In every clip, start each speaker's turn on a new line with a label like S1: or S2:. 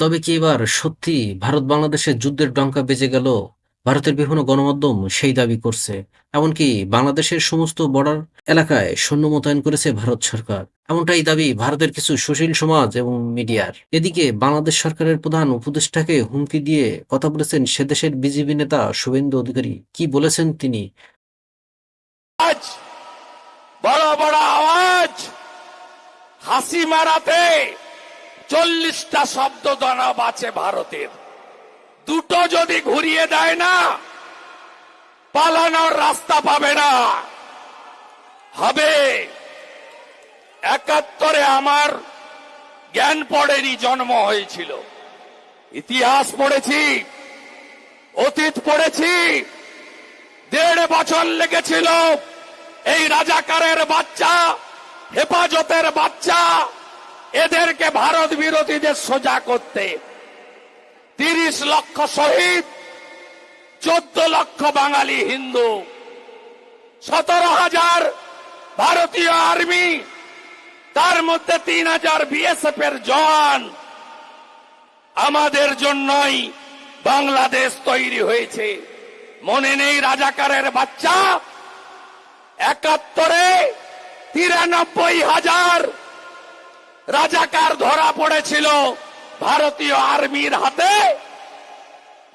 S1: তবে কি এবার সত্যি ভারত বাংলাদেশের যুদ্ধের ডঙ্কা বেজে গেল ভারতের বিভিন্ন গণমাধ্যম সেই দাবি করছে এমনকি বাংলাদেশের সমস্ত বর্ডার এলাকায় সৈন্য মোতায়েন করেছে ভারত সরকার এমনটাই দাবি ভারতের কিছু সুশীল সমাজ এবং মিডিয়ার এদিকে বাংলাদেশ সরকারের প্রধান উপদেষ্টাকে হুমকি দিয়ে কথা বলেছেন সে দেশের বিজেপি নেতা শুভেন্দু অধিকারী কি বলেছেন তিনি
S2: আজ বড় বড় আওয়াজ হাসি মারাতে চল্লিশটা শব্দ দানব আছে ভারতের দুটো যদি ঘুরিয়ে দেয় না পালানোর রাস্তা পাবে না হবে একাত্তরে আমার জ্ঞান পড়েরই জন্ম হয়েছিল ইতিহাস পড়েছি অতীত পড়েছি দেড় বছর লেগেছিল এই রাজাকারের বাচ্চা হেফাজতের বাচ্চা এদেরকে ভারত বিরোধীদের সোজা করতে তিরিশ লক্ষ শহীদ চোদ্দ লক্ষ বাঙালি হিন্দু সতেরো হাজার ভারতীয় আর্মি তার মধ্যে তিন হাজার বিএসএফ এর জওয়ান আমাদের জন্যই বাংলাদেশ তৈরি হয়েছে মনে নেই রাজাকারের বাচ্চা একাত্তরে তিরানব্বই হাজার রাজাকার ধরা পড়েছিল ভারতীয় আর্মির হাতে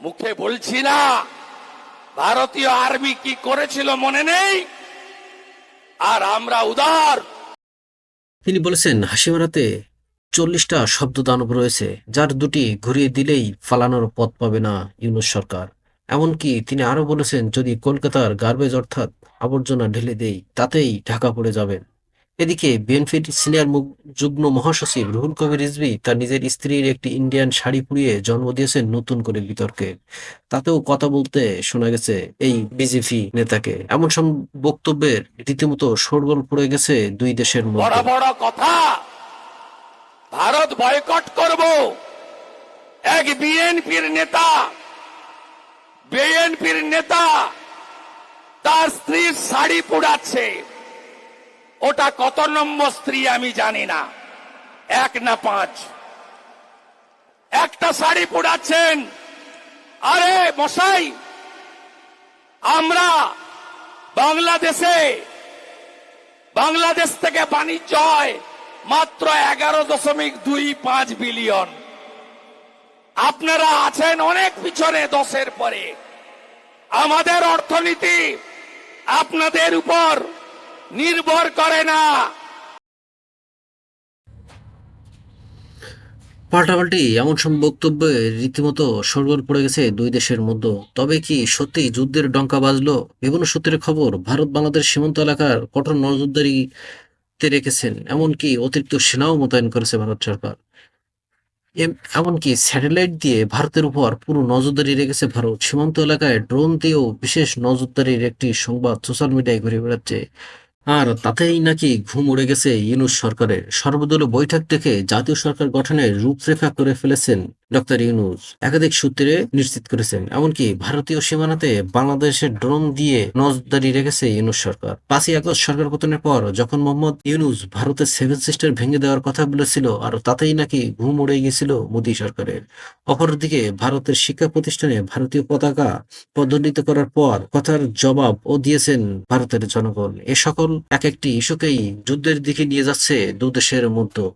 S2: মুখে বলছি না ভারতীয় আর্মি কি করেছিল মনে নেই আর আমরা উদার
S1: তিনি বলেছেন হাসিমারাতে চল্লিশটা শব্দ দানব রয়েছে যার দুটি ঘুরিয়ে দিলেই ফালানোর পথ পাবে না ইউনুস সরকার এমনকি তিনি আরো বলেছেন যদি কলকাতার গার্বেজ অর্থাৎ আবর্জনা ঢেলে দেই তাতেই ঢাকা পড়ে যাবেন এদিকে বিএনপির সিনিয়র যুগ্ম মহাসচিব রুহুল কবির রিজভি তার নিজের স্ত্রীর একটি ইন্ডিয়ান শাড়ি পুড়িয়ে জন্ম দিয়েছেন নতুন করে বিতর্কে তাতেও কথা বলতে শোনা গেছে এই বিজেপি নেতাকে এমন সব বক্তব্যের রীতিমতো সরগোল পড়ে গেছে দুই দেশের মধ্যে
S2: বড় কথা ভারত বয়কট করব এক বিএনপির নেতা বিএনপির নেতা তার স্ত্রীর শাড়ি পুড়াচ্ছে ওটা কত নম্বর স্ত্রী আমি জানি না এক না পাঁচ একটা শাড়ি পোড়াচ্ছেন আরে মশাই আমরা বাংলাদেশে বাংলাদেশ থেকে বাণিজ্য হয় মাত্র এগারো দশমিক দুই পাঁচ বিলিয়ন আপনারা আছেন অনেক পিছনে দশের পরে আমাদের অর্থনীতি আপনাদের উপর নির্ভর করে না
S1: পাল্টাপাল্টি এমন সব বক্তব্যে রীতিমতো সরগোল পড়ে গেছে দুই দেশের মধ্যে তবে কি সত্যি যুদ্ধের ডঙ্কা বাজলো বিভিন্ন সূত্রের খবর ভারত বাংলাদেশ সীমান্ত এলাকার কঠোর নজরদারিতে রেখেছেন এমনকি অতিরিক্ত সেনাও মোতায়েন করেছে ভারত সরকার এমনকি স্যাটেলাইট দিয়ে ভারতের উপর পুরো নজরদারি রেখেছে ভারত সীমান্ত এলাকায় ড্রোন দিয়েও বিশেষ নজরদারির একটি সংবাদ সোশ্যাল মিডিয়ায় ঘুরে বেড়াচ্ছে আর তাতেই নাকি ঘুম উড়ে গেছে ইউনুস সরকারের সর্বদলীয় বৈঠক থেকে জাতীয় সরকার গঠনের রূপরেখা করে ফেলেছেন ডক্টর ইউনুস একাধিক সূত্রে নিশ্চিত করেছেন এমনকি ভারতীয় সীমানাতে বাংলাদেশের ড্রোন দিয়ে নজরদারি রেখেছে ইউনুস সরকার পাঁচই আগস্ট সরকার পতনের পর যখন মোহাম্মদ ইউনুস ভারতের সেভেন সিস্টার ভেঙে দেওয়ার কথা বলেছিল আর তাতেই নাকি ঘুম উড়ে গিয়েছিল মোদী সরকারের অপরদিকে ভারতের শিক্ষা প্রতিষ্ঠানে ভারতীয় পতাকা পদোন্নীত করার পর কথার জবাব ও দিয়েছেন ভারতের জনগণ এ সকল এক একটি ইস্যুকেই যুদ্ধের দিকে নিয়ে যাচ্ছে দুদেশের মধ্যে